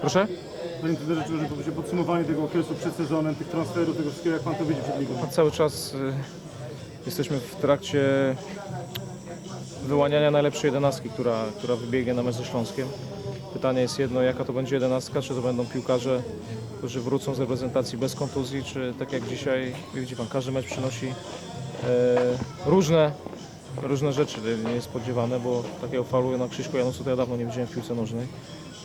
Proszę? Panie trenerze, czy możemy powiedzieć podsumowanie tego okresu przed sezonem, tych transferów, tego wszystkiego, jak pan to widzi przed ligą? No, cały czas y, jesteśmy w trakcie wyłaniania najlepszej jedenastki, która, która wybiegnie na mecz ze Śląskiem. Pytanie jest jedno, jaka to będzie jedenastka, czy to będą piłkarze, którzy wrócą z reprezentacji bez kontuzji, czy tak jak dzisiaj, widzi Pan, każdy mecz przynosi e, różne, różne rzeczy niespodziewane, bo takiego faulu na Krzyśku Janusu to ja dawno nie widziałem w piłce nożnej.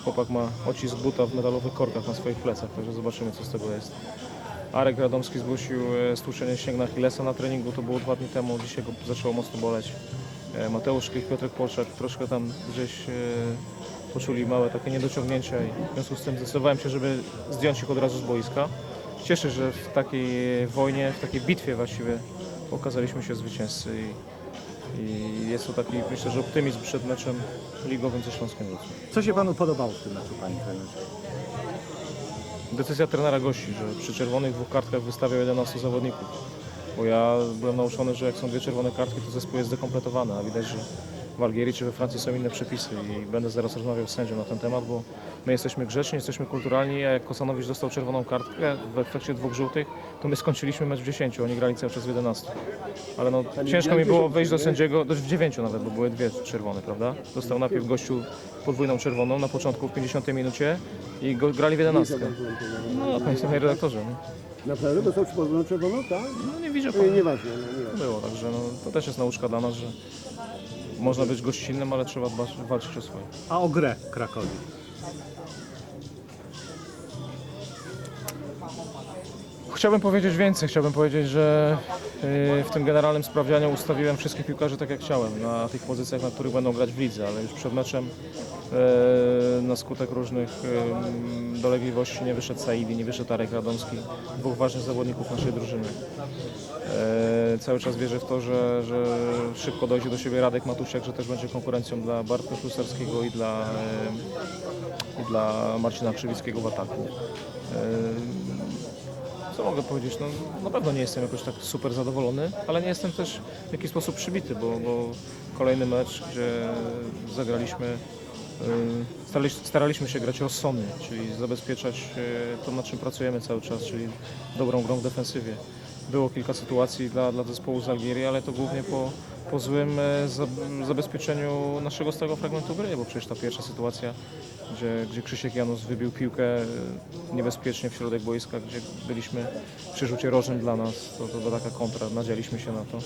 Chłopak ma ocisk buta w medalowych korkach na swoich plecach, także zobaczymy co z tego jest. Arek Radomski zgłosił e, stłuczenie ścięgna Achillesa na treningu, to było dwa dni temu, dzisiaj go zaczęło mocno boleć. E, Mateusz Klich, Piotrek Polczak troszkę tam gdzieś e, poczuli małe takie niedociągnięcia i w związku z tym zdecydowałem się, żeby zdjąć ich od razu z boiska. Cieszę, się, że w takiej wojnie, w takiej bitwie właściwie okazaliśmy się zwycięzcy i, jest to taki, myślę, że optymizm przed meczem ligowym ze Śląskiem Wrocław. Co się panu podobało w tym meczu, panie trenerze? Decyzja trenera gości, że przy czerwonych dwóch kartkach wystawiał 11 zawodników. Bo ja byłem nauczony, że jak są dwie czerwone kartki, to zespół jest zdekompletowany, a widać, że w Algierii czy we Francji są inne przepisy i będę zaraz rozmawiał z sędzią na ten temat, bo my jesteśmy grzeczni, jesteśmy kulturalni, a jak Kosanowicz dostał czerwoną kartkę w efekcie dwóch żółtych, to my skończyliśmy mecz w 10, oni grali cały czas w 11. Ale no, ciężko mi było wejść do sędziego, też w 9 nawet, bo były dwie czerwone, prawda? Dostał najpierw gościu podwójną czerwoną na początku w 50 minucie i go, grali w 11. No, panie redaktorze, no. Naprawdę? Dostał ci pozwolą czerwoną, tak? no nie widzę Nie, pan. nieważne, no, nieważne. Było, także no, to też jest nauczka dla nas, że można być gościnnym, ale trzeba dbać, walczyć o swoje. A o grę Krakowi? Chciałbym powiedzieć więcej, chciałbym powiedzieć, że yy, w tym generalnym sprawdzianiu ustawiłem wszystkich piłkarzy tak jak chciałem, na tych pozycjach, na których będą grać w lidze, ale już przed meczem yy, na skutek różnych dolegliwości nie wyszedł Saidi, nie wyszedł Arek Radomski, dwóch ważnych zawodników naszej drużyny. E, cały czas wierzę w to, że, że szybko dojdzie do siebie Radek Matusiak, że też będzie konkurencją dla Bartka Ślusarskiego i dla, i dla Marcina Krzywickiego w ataku. Co mogę powiedzieć? No, na pewno nie jestem jakoś tak super zadowolony, ale nie jestem też w jakiś sposób przybity, bo, bo kolejny mecz, gdzie zagraliśmy, y, staraliśmy, staraliśmy się grać rozsądnie, czyli zabezpieczać y, to, nad czym pracujemy cały czas, czyli dobrą grą w defensywie. Było kilka sytuacji dla, dla zespołu z Algierii, ale to głównie po, po złym e, za, zabezpieczeniu naszego stałego fragmentu gry, bo przecież ta pierwsza sytuacja, gdzie, gdzie Krzysiek Janus wybił piłkę e, niebezpiecznie w środek boiska, gdzie byliśmy przy rzucie rożnym dla nas, to, to była taka kontra, nadzieliśmy się na to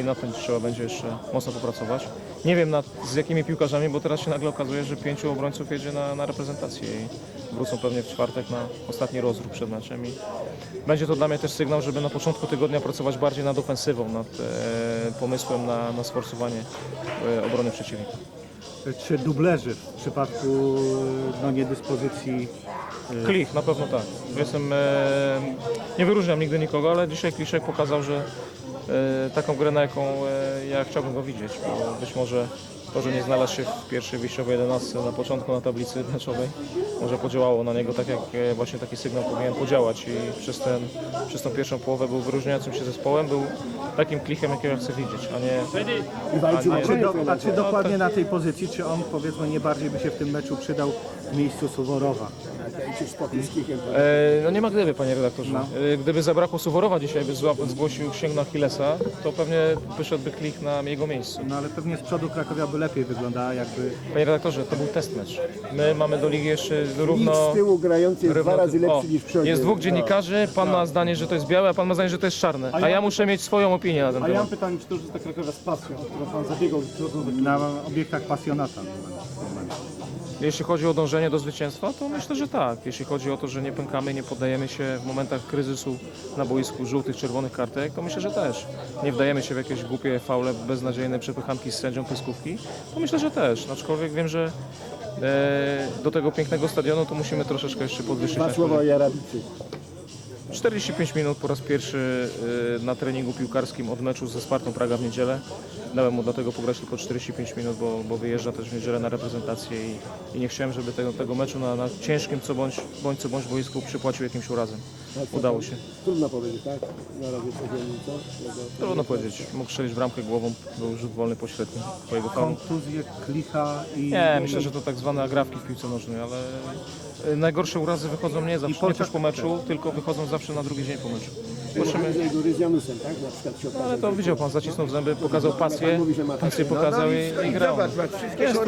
i na tym trzeba będzie jeszcze mocno popracować. Nie wiem nad, z jakimi piłkarzami, bo teraz się nagle okazuje, że pięciu obrońców jedzie na, na reprezentację i wrócą pewnie w czwartek na ostatni rozruch przed meczem i będzie to dla mnie też sygnał, żeby na początku tygodnia pracować bardziej nad ofensywą, nad e, pomysłem na, na sforsowanie e, obrony przeciwnika. Czy dublerzy w przypadku no, niedyspozycji Klich, na pewno tak. Jestem, e, nie wyróżniam nigdy nikogo, ale dzisiaj Kliszek pokazał, że e, taką grę, na jaką e, ja chciałbym go widzieć, bo być może to, że nie znalazł się w pierwszej wyjściowej 11 na początku na tablicy meczowej, może podziałało na niego tak, jak e, właśnie taki sygnał powinien podziałać i przez, ten, przez tą pierwszą połowę był wyróżniającym się zespołem, był takim klichem, jakiego ja chcę widzieć, a nie... A nie- Czy do, a czy dokładnie na tej pozycji, czy on powiedzmy nie bardziej by się w tym meczu przydał w miejscu Suworowa? Czy spokój z kikiem. E, no nie ma gdyby, panie redaktorze. No. E, gdyby zabrakło Suworowa dzisiaj, by złap, zgłosił ścięgno Achillesa, to pewnie wyszedłby klik na jego miejscu. No ale pewnie z przodu Krakowia by lepiej wyglądała jakby... Panie redaktorze, to był test mecz. My mamy do ligi jeszcze Nikt równo... z tyłu grający jest dwa równo- razy lepszy o, niż w przodzie. Jest dwóch No. dziennikarzy, pan ma zdanie, że to jest białe, a pan ma zdanie, że to jest czarne. A ja- ja muszę mieć swoją opinię na ten A ja mam pytanie, czy to już jest ta Krakowia z pasją, którą pan zabiegał, na obiektach pasjonata. Jeśli chodzi o dążenie do zwycięstwa, to myślę, że tak. Jeśli chodzi o to, że nie pękamy, nie poddajemy się w momentach kryzysu na boisku żółtych, czerwonych kartek, to myślę, że też. Nie wdajemy się w jakieś głupie, faule, beznadziejne przepychanki z sędzią, pyskówki, to myślę, że też. Aczkolwiek wiem, że e, do tego pięknego stadionu to musimy troszeczkę jeszcze podwyższyć Dwa słowa o. Jarabicy. 45 minut po raz pierwszy y, na treningu piłkarskim od meczu ze Spartą Praga w niedzielę. Dałem mu dlatego pograć tylko 45 minut, bo, bo wyjeżdża też w niedzielę na reprezentację i, i nie chciałem, żeby tego, tego meczu na, na ciężkim co bądź, bądź co bądź boisku przypłacił jakimś urazem. Udało się. Trudno powiedzieć, tak? Na razie co? Trudno powiedzieć. Mógł strzelić bramkę głową, był rzut wolny pośredni po jego faulu. Kontuzje, klicha i... Nie, myślę, że to tak zwane agrafki w piłce nożnej, ale y, najgorsze urazy wychodzą nie zawsze, nie tuż po meczu, tylko wychodzą zawsze na drugi dzień po meczu. Ryzjanusem, tak? Na przykład się okaże. Ale to widział pan, zacisnął zęby, pokazał pasję, pasję pokazał i, i grał. Jest.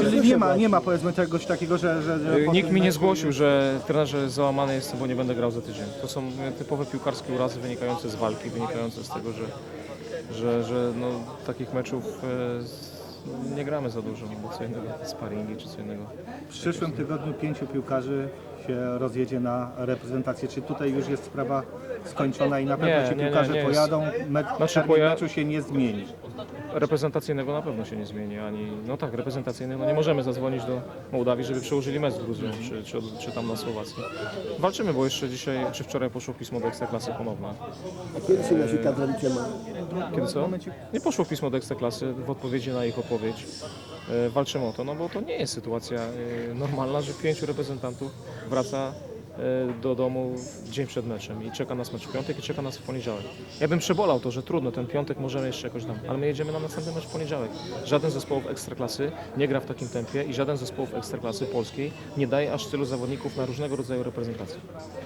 Czyli nie ma, nie ma powiedzmy czegoś takiego, że... że, że Y, Nikt mi nie zgłosił, że trenerze załamany jestem, bo nie będę grał za tydzień. To są y, typowe piłkarskie urazy wynikające z walki, wynikające z tego, że, że, że no, takich meczów y, z- nie gramy za dużo, bo co innego sparingi czy co innego. W przyszłym tygodniu pięciu piłkarzy się rozjedzie na reprezentację. Czy tutaj już jest sprawa skończona i na pewno Nie, ci nie, nie, piłkarze nie jest. pojadą, me, Znaczy termin poja- meczu się nie zmieni? reprezentacyjnego na pewno się nie zmieni, ani, no tak, reprezentacyjnego, no nie możemy zadzwonić do Mołdawii, żeby przełożyli mecz z Gruzją, czy, czy, czy tam na Słowację. Walczymy, bo jeszcze dzisiaj, czy wczoraj poszło pismo do Ekstraklasy ponownie. A kiedy się nasi kadrowicze ma? Kiedy co? Nie poszło pismo do Ekstraklasy w odpowiedzi na ich odpowiedź. E, Walczymy o to, no bo to nie jest sytuacja e, normalna, że pięciu reprezentantów wraca do domu dzień przed meczem i czeka nas mecz w piątek i czeka nas w poniedziałek. Ja bym przebolał to, że trudno, ten piątek możemy jeszcze jakoś tam, ale my jedziemy na następny mecz w poniedziałek. Żaden zespołów Ekstraklasy nie gra w takim tempie i żaden zespołów Ekstraklasy polskiej nie daje aż tylu zawodników na różnego rodzaju reprezentacje.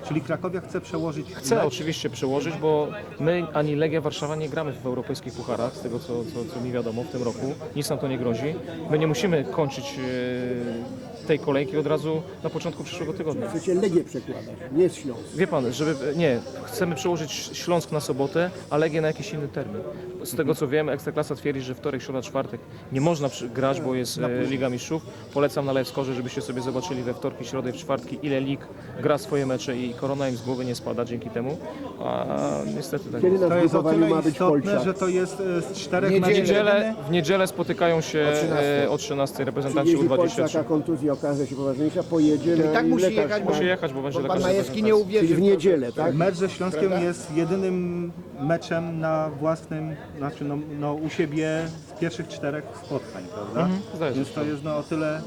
Czyli Krakowia chce przełożyć Chcę mecz oczywiście przełożyć, bo my ani Legia Warszawa nie gramy w europejskich pucharach, z tego co, co, co mi wiadomo w tym roku. Nic nam to nie grozi. My nie musimy kończyć e, tej kolejki od razu na początku przyszłego tygodnia. Chcecie Legię przekładać, nie Śląsk. Wie pan, żeby. Nie, chcemy przełożyć Śląsk na sobotę, a Legię na jakiś inny termin. Z tego co wiem, Ekstraklasa twierdzi, że wtorek, środa, czwartek nie można przy- grać, bo jest e, Liga Mistrzów. Polecam na Lewskorze, żebyście sobie zobaczyli we wtorki, środę i w czwartki, ile lig gra swoje mecze i korona im z głowy nie spada dzięki temu. A niestety tak Kiedy jest. na To jest o zgrupowaniu tyle ma być istotne, Polczak? że to jest e, z czterech W meczów niedzielę, w niedzielę spotykają się O 13. e, o 13 Czyli reprezentanci jeśli Polczaka U23. kontuzja okaże się poważniejsza, pojedzie To i na tak musi lekarz jechać, ma- Musi jechać, bo będzie Pan lekarz Majewski nie reprezentacji. uwierzy. Czyli w niedzielę, tak? Mecz ze Śląskiem jest jedynym meczem na własnym, znaczy no, no u siebie z pierwszych czterech spotkań, prawda? Mhm, zdaje się. Więc to jest no o tyle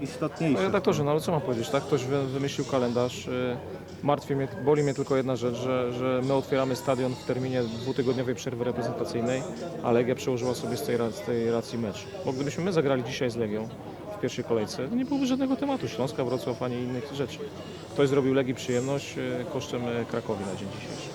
istotniejsze. Panie redaktorze, no ale co mam powiedzieć, tak? Ktoś wy- wymyślił kalendarz. y, Martwi mnie, boli mnie tylko jedna rzecz, że, że my otwieramy stadion w terminie dwutygodniowej przerwy reprezentacyjnej, a Legia przełożyła sobie z tej, ra- z tej racji mecz. Bo gdybyśmy my zagrali dzisiaj z Legią pierwszej kolejce, nie byłoby żadnego tematu Śląska, Wrocław, ani innych rzeczy. Ktoś zrobił Legii przyjemność y, kosztem y, Krakowi na dzień dzisiejszy.